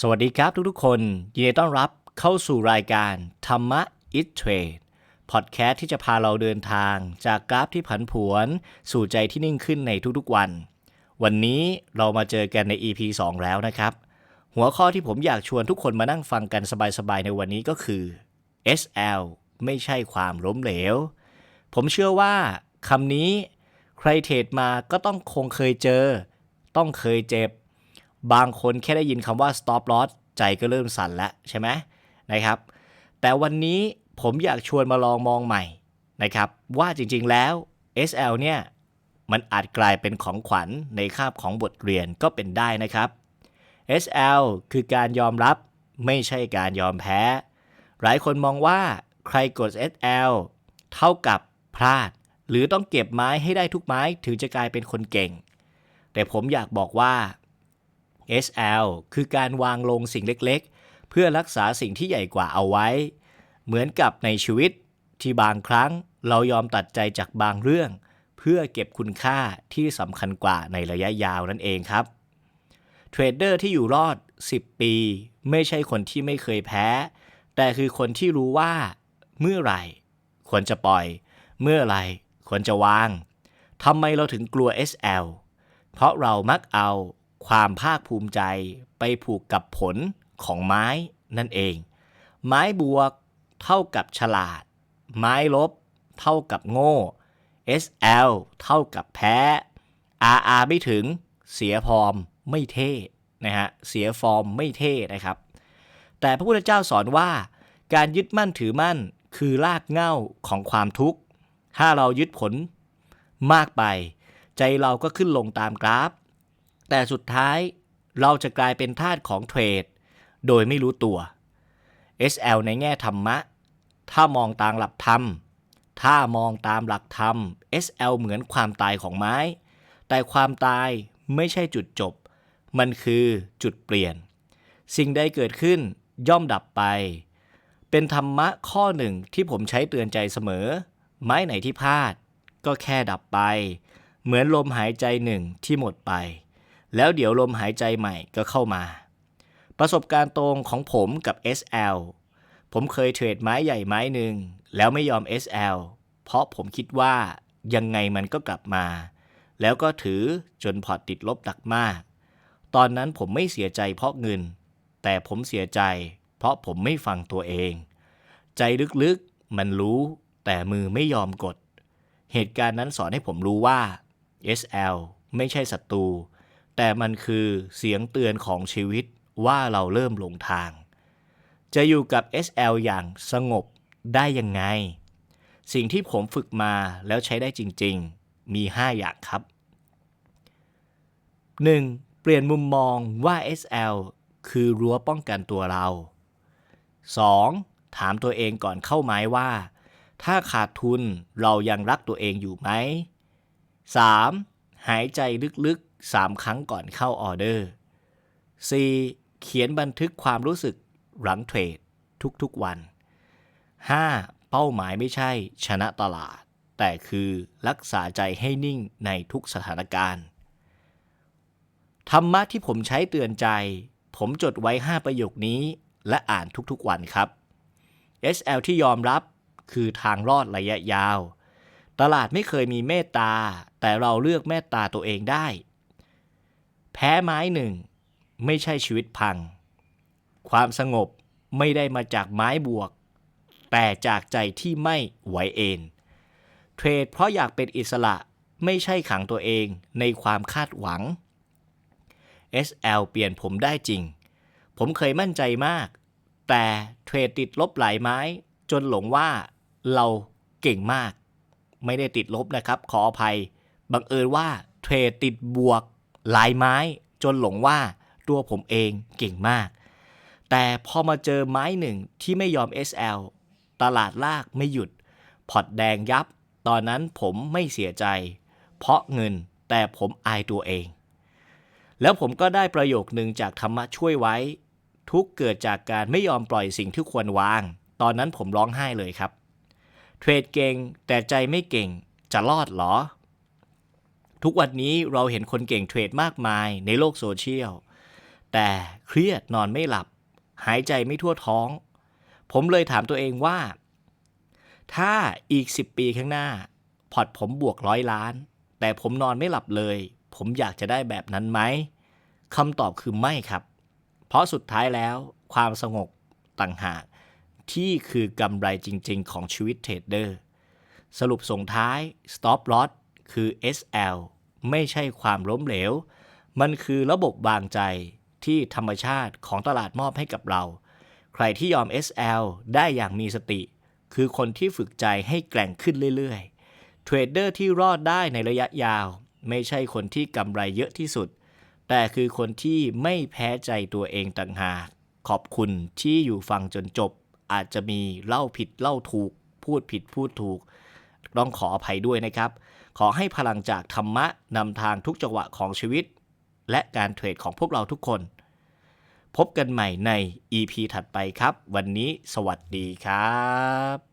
สวัสดีครับทุกๆคน ยินดีต้อนรับเข้าสู่รายการธรรมะ It Trade พอดแคสต์ที่จะพาเราเดินทางจากกราฟที่ผันผวน สู่ใจที่นิ่งขึ้นในทุกๆวัน วันนี้เรามาเจอกันใน EP 2 แล้วนะครับ หัวข้อที่ผมอยากชวนทุกคนมานั่งฟังกันสบายๆในวันนี้ก็คือ SL ไม่ใช่ความล้มเหลว ผมเชื่อว่าคำนี้ใครเทรดมาก็ต้องคงเคยเจอ ต้องเคยเจ็บ บางคนแค่ได้ยินคำว่า stop loss ใจก็เริ่มสั่นแล้วใช่ไหมนะครับ แต่วันนี้ผมอยากชวนมาลองมองใหม่นะครับ ว่าจริงๆแล้ว SL เนี่ย มันอาจกลายเป็นของขวัญในคาบของบทเรียนก็เป็นได้นะครับ SL คือการยอมรับไม่ใช่การยอมแพ้ หลายคนมองว่าใครกด SL เท่ากับพลาด หรือต้องเก็บไม้ให้ได้ทุกไม้ถึงจะกลายเป็นคนเก่ง แต่ผมอยากบอกว่า SL คือการวางลงสิ่งเล็กๆ เพื่อรักษาสิ่งที่ใหญ่กว่าเอาไว้ เหมือนกับในชีวิตที่บางครั้งเรายอมตัดใจจากบางเรื่อง เพื่อเก็บคุณค่าที่สำคัญกว่าในระยะยาวนั่นเองครับ เทรดเดอร์ที่อยู่รอด 10 ปี ไม่ใช่คนที่ไม่เคยแพ้ แต่คือคนที่รู้ว่าเมื่อไหร่ ควรจะปล่อย เมื่อไหร่ควรจะวางทำไมเราถึงกลัว SL เพราะเรามักเอา ความภาคภูมิใจไปผูกกับผลของไม้นั่นเอง ไม้บวกเท่ากับฉลาด ไม้ลบเท่ากับโง่ SL เท่ากับแพ้ RR ไม่ถึง เสียฟอร์มไม่เท่นะฮะ เสียฟอร์มไม่เท่นะครับ แต่พระพุทธเจ้าสอนว่า การยึดมั่นถือมั่นคือรากเหง้าของความทุกข์ ถ้าเรายึดผลมากไป ใจเราก็ขึ้นลงตามกราฟ แต่สุดท้ายเราจะกลายเป็นทาสของเทรด โดยไม่รู้ตัว SL ในแง่ธรรมะ ถ้ามองตามหลักธรรม ถ้ามองตามหลักธรรม SL เหมือนความตายของไม้ แต่ความตายไม่ใช่จุดจบ มันคือจุดเปลี่ยน สิ่งใดเกิดขึ้นย่อมดับไป เป็นธรรมะข้อหนึ่งที่ผมใช้เตือนใจเสมอ ไม้ไหนที่พลาด ก็แค่ดับไป เหมือนลมหายใจหนึ่งที่หมดไป แล้วเดี๋ยวลมหายใจใหม่ก็เข้ามา ประสบการณ์ตรงของผมกับ SL ผมเคยเทรดไม้ใหญ่ไม้หนึ่งแล้วไม่ยอม SL เพราะผมคิดว่ายังไงมันก็กลับมา แล้วก็ถือจนพอร์ตติดลบหนักมาก ตอนนั้นผมไม่เสียใจเพราะเงิน แต่ผมเสียใจ เพราะผมไม่ฟังตัวเอง ใจลึกๆมันรู้ แต่มือไม่ยอมกด เหตุการณ์นั้นสอนให้ผมรู้ว่า SL ไม่ใช่ศัตรู แต่มันคือเสียงเตือนของชีวิตว่าเราเริ่มหลงทาง จะอยู่กับ SL อย่างสงบได้ยังไง สิ่งที่ผมฝึกมาแล้วใช้ได้จริงๆ มี 5 อย่างครับ 1. เปลี่ยนมุมมองว่า SL คือรั้วป้องกันตัวเรา 2. ถามตัวเองก่อนเข้าไม้ว่า ถ้าขาดทุนเรายังรักตัวเองอยู่ไหม 3. หายใจลึก 3 ครั้งก่อนเข้าออเดอร์ 4. เขียนบันทึกความรู้สึกหลังเทรดทุกๆวัน 5. เป้าหมายไม่ใช่ชนะตลาด แต่คือรักษาใจให้นิ่งในทุกสถานการณ์ธรรมะที่ผมใช้เตือนใจ ผมจดไว้ 5 ประโยคนี้ และอ่านทุกๆวันครับ SL ที่ยอมรับคือทางรอดระยะยาว ตลาดไม่เคยมีเมตตา แต่เราเลือกเมตตาตัวเองได้ แพ้ไม้หนึ่ง ไม่ใช่ชีวิตพัง ความสงบไม่ได้มาจากไม้บวก แต่จากใจที่ไม่ไหวเอนเทรดเพราะอยากเป็นอิสระไม่ใช่ขังตัวเองในความคาดหวัง SL เปลี่ยนผมได้จริง ผมเคยมั่นใจมาก แต่เทรดติดลบหลายไม้ จนหลงว่าเราเก่งมาก ไม่ได้ติดลบนะครับ ขออภัย บังเอิญว่าเทรดติดบวก ลายไม้จนหลงว่าตัวผมเองเก่งมาก แต่พอมาเจอไม้หนึ่งที่ไม่ยอม SL ตลาดลากไม่หยุด พอร์ตแดงยับ ตอนนั้นผมไม่เสียใจ เพราะเงินแต่ผมอายตัวเอง แล้วผมก็ได้ประโยคนึงจากธรรมะช่วยไว้ ทุกเกิดจากการไม่ยอมปล่อยสิ่งที่ควรวาง ตอนนั้นผมร้องไห้เลยครับ เทรดเก่งแต่ใจไม่เก่งจะรอดหรอ ทุกวันนี้เราเห็นคนเก่งเทรดมากมายในโลกโซเชียล แต่เครียดนอนไม่หลับ หายใจไม่ทั่วท้อง ผมเลยถามตัวเองว่า ถ้าอีก 10 ปีข้างหน้า พอร์ตผมบวกร้อยล้าน แต่ผมนอนไม่หลับเลย ผมอยากจะได้แบบนั้นไหมคำตอบคือไม่ครับ เพราะสุดท้ายแล้วความสงบต่างหากที่คือกำไรจริง ๆ ของชีวิตเทรดเดอร์ สรุปส่งท้าย stop loss คือ SL ไม่ใช่ความล้มเหลว มันคือระบบวางใจที่ธรรมชาติของตลาดมอบให้กับเรา ใครที่ยอม SL ได้อย่างมีสติ คือคนที่ฝึกใจให้แกร่งขึ้นเรื่อยๆ เทรดเดอร์ที่รอดได้ในระยะยาว ไม่ใช่คนที่กำไรเยอะที่สุด แต่คือคนที่ไม่แพ้ใจตัวเองต่างหาก ขอบคุณที่อยู่ฟังจนจบ อาจจะมีเล่าผิดเล่าถูก พูดผิดพูดถูก ต้องขออภัยด้วยนะครับ ขอให้พลังจากธรรมะนำทางทุกจังหวะของชีวิต และการเทรดของพวกเราทุกคน พบกันใหม่ใน EP ถัดไปครับ วันนี้สวัสดีครับ